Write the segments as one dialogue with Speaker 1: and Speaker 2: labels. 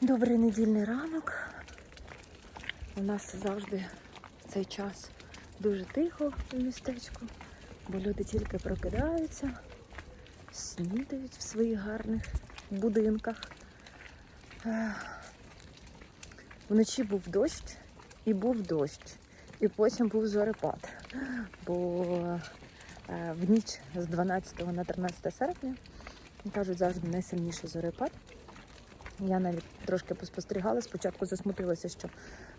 Speaker 1: Добрий недільний ранок. У нас завжди в цей час дуже тихо в містечку, бо люди тільки прокидаються, снідають в своїх гарних будинках. Вночі був дощ і був дощ, і потім був зорепад. Бо е, в ніч з 12 на 13 серпня кажуть завжди найсильніший зорепад. Я навіть трошки поспостерігала. Спочатку засмутилася, що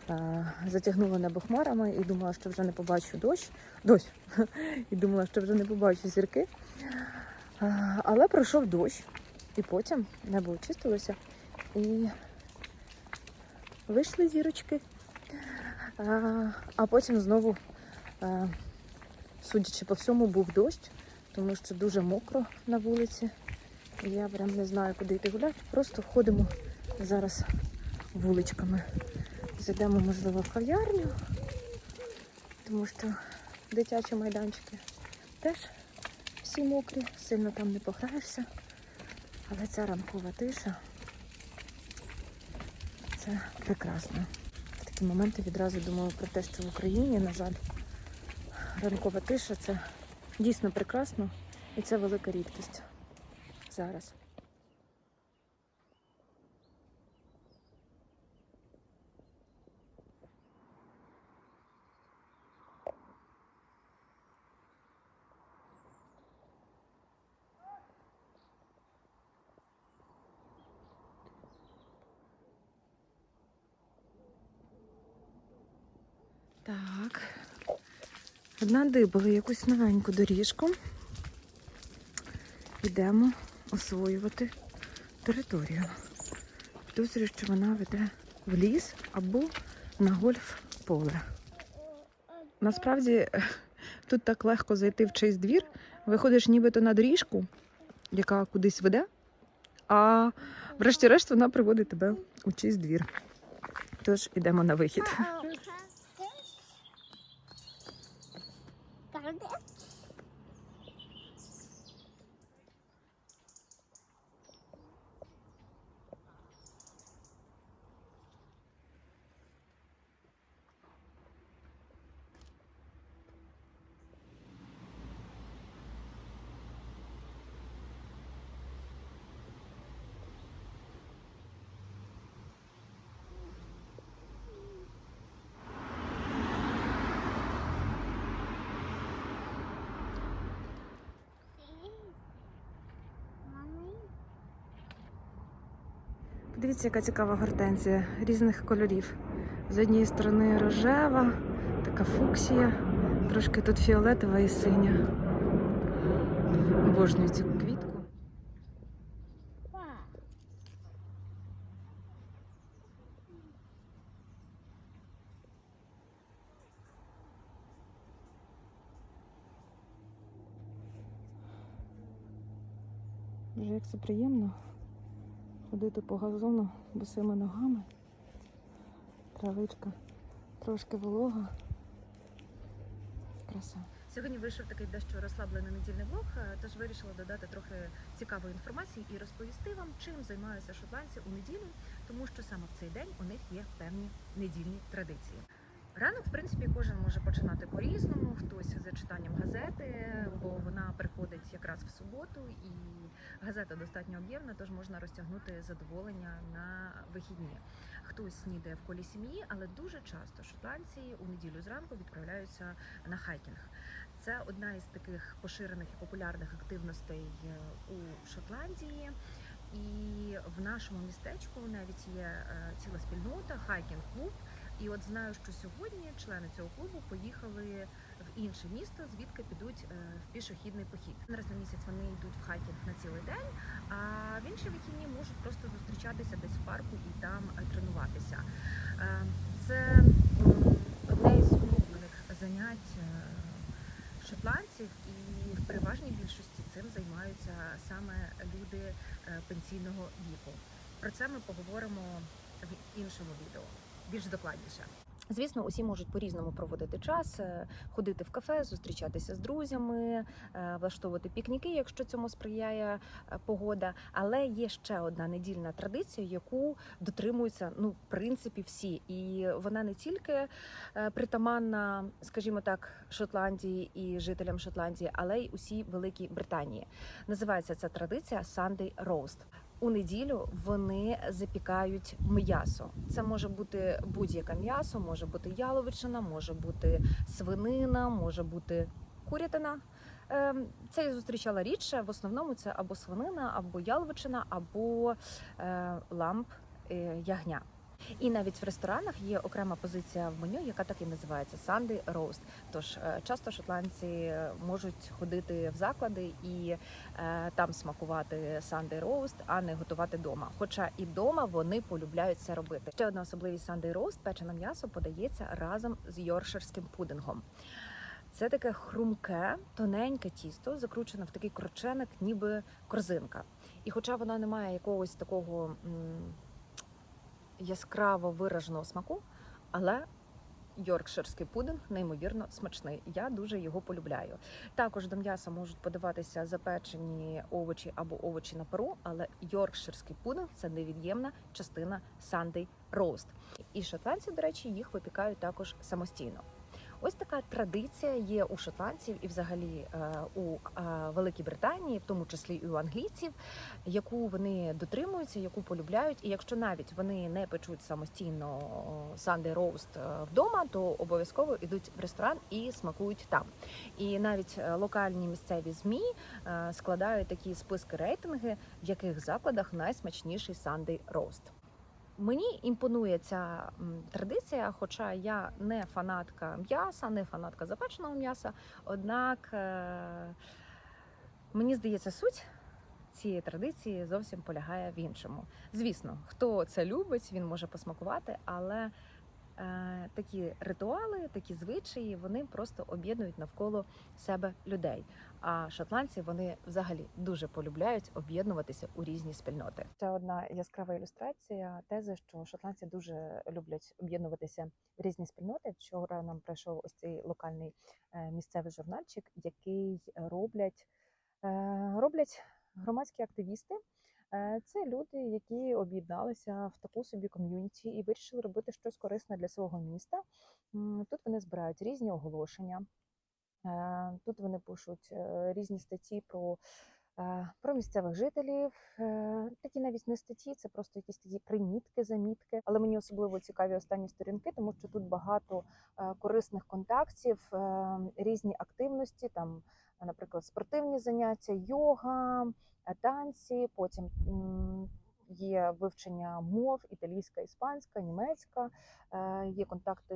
Speaker 1: е, затягнуло небо хмарами і думала, що вже не побачу дощ. Дощ. І думала, що вже не побачу зірки. Е, але пройшов дощ, і потім небо очистилося і вийшли зірочки. Е, а потім знову, е, судячи по всьому, був дощ, тому що дуже мокро на вулиці. Я прям не знаю, куди йти гуляти. Просто ходимо зараз вуличками. Зайдемо, можливо, в кав'ярню, тому що дитячі майданчики теж всі мокрі, сильно там не пограєшся. Але ця ранкова тиша це прекрасно. В такі моменти відразу думаю про те, що в Україні, на жаль, ранкова тиша це дійсно прекрасно і це велика рідкість зараз. Так. Надибали якусь новеньку доріжку. Йдемо освоювати територію. Підозрюю, що вона веде в ліс або на гольф-поле. Насправді тут так легко зайти в чийсь двір. Виходиш нібито на доріжку, яка кудись веде, а врешті-решт вона приводить тебе у чийсь двір. Тож ідемо на вихід. Подивіться, яка цікава гортензія різних кольорів. З однієї сторони рожева, така фуксія, трошки тут фіолетова і синя. Обожнюю цю квітку. Вже як це приємно ходити по газону босими ногами. Травичка трошки волога. Краса.
Speaker 2: Сьогодні вийшов такий дещо розслаблений недільний влог, е, тож вирішила додати трохи цікавої інформації і розповісти вам, чим займаються шотландці у неділю, тому що саме в цей день у них є певні недільні традиції. Ранок, в принципі, кожен може починати по-різному. Хтось за читанням газети, бо вона приходить якраз в суботу, і газета достатньо об'ємна, тож можна розтягнути задоволення на вихідні. Хтось снідає в колі сім'ї, але дуже часто шотландці у неділю зранку відправляються на хайкінг. Це одна із таких поширених і популярних активностей е, у Шотландії. І в нашому містечку навіть є е, ціла спільнота хайкінг-клуб. І от знаю, що сьогодні члени цього клубу поїхали в інше місто, звідки підуть е, в пішохідний похід. Раз на місяць вони йдуть в хайкінг на цілий день, а в інші вихідні можуть просто зустрічатися десь в парку і там е, тренуватися. Е, Це одне із улюблених занять шотландців, і в переважній більшості цим займаються саме люди пенсійного віку. Про це ми поговоримо в іншому відео більш докладніше.
Speaker 1: Звісно, усі можуть по-різному проводити час, е, ходити в кафе, зустрічатися з друзями, е, влаштовувати пікніки, якщо цьому сприяє е, погода. Але є ще одна недільна традиція, яку дотримуються ну в принципі всі, і вона не тільки притаманна, скажімо так, Шотландії і жителям Шотландії, але й усій Великій Британії. Називається ця традиція Sunday Roast. У неділю вони запікають м'ясо. Це може бути будь-яке м'ясо, може бути яловичина, може бути свинина, може бути курятина. Ем, Це я зустрічала рідше. В основному це або свинина, або яловичина, або е, ламп е, ягня. І навіть в ресторанах є окрема позиція в меню, яка так і називається Sunday Roast. Тож е, часто шотландці можуть ходити в заклади і е, там смакувати Sunday Roast, а не готувати вдома. Хоча і вдома вони полюбляють це робити. Ще одна особливість Sunday Roast – печене м'ясо подається разом з йорширським пудингом. Це таке хрумке, тоненьке тісто, закручене в такий крученик, ніби корзинка. І хоча вона не має якогось такого м, яскраво вираженого смаку, але йоркширський пудинг неймовірно смачний. Я дуже його полюбляю. Також до м'яса можуть подаватися запечені овочі або овочі на пару, але йоркширський пудинг це невід'ємна частина Sunday Roast. І шотландці, до речі, їх випікають також самостійно. Ось така традиція є у шотландців і взагалі е, у е, Великій Британії, в тому числі і у англійців, яку вони дотримуються, яку полюбляють. І якщо навіть вони не печуть самостійно Sunday roast е, вдома, то обов'язково йдуть в ресторан і смакують там. І навіть локальні місцеві змі складають такі списки рейтинги, в яких закладах найсмачніший Sunday roast. Мені імпонує ця традиція, хоча я не фанатка м'яса, не фанатка запеченого м'яса. Однак е, мені здається, суть цієї традиції зовсім полягає в іншому. Звісно, хто це любить, він може посмакувати, але такі ритуали, такі звичаї, вони просто об'єднують навколо себе людей. А шотландці вони взагалі дуже полюбляють об'єднуватися у різні спільноти. Це одна яскрава ілюстрація тези, що шотландці дуже люблять об'єднуватися в різні спільноти. Вчора нам прийшов ось цей локальний е, місцевий журнальчик, який роблять, е, роблять громадські активісти. Е, Це люди, які об'єдналися в таку собі ком'юніті і вирішили робити щось корисне для свого міста. Тут вони збирають різні оголошення. Е, Тут вони пишуть е, різні статті про, про місцевих жителів. Такі навіть не статті, це просто якісь такі примітки, замітки. Але мені особливо цікаві останні сторінки, тому що тут багато корисних контактів, різні активності, там, наприклад, спортивні заняття, йога, е, танці, потім. Є вивчення мов італійська, іспанська, німецька, е, є контакти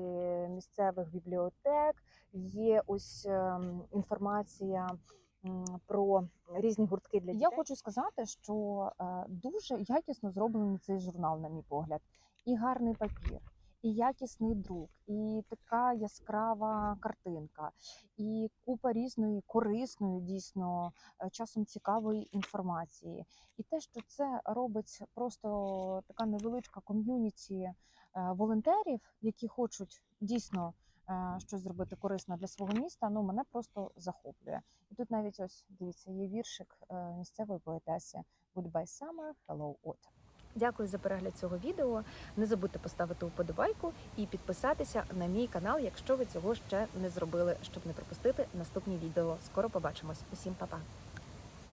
Speaker 1: місцевих бібліотек, є ось ем, інформація про різні гуртки для дітей. Я хочу сказати, що е, дуже якісно зроблений цей журнал, на мій погляд, і гарний папір. І якісний друк, і така яскрава картинка, і купа різної корисної, дійсно е, часом цікавої інформації. І те, що це робить просто така невеличка ком'юніті е, волонтерів, які хочуть дійсно е, щось зробити корисне для свого міста, ну мене просто захоплює. І тут навіть ось дивіться, є віршик місцевої поетеси Goodbye Summer, Hello Autumn. Дякую за перегляд цього відео. Не забудьте поставити вподобайку і підписатися на мій канал, якщо ви цього ще не зробили, щоб не пропустити наступні відео. Скоро побачимось. Усім па-па!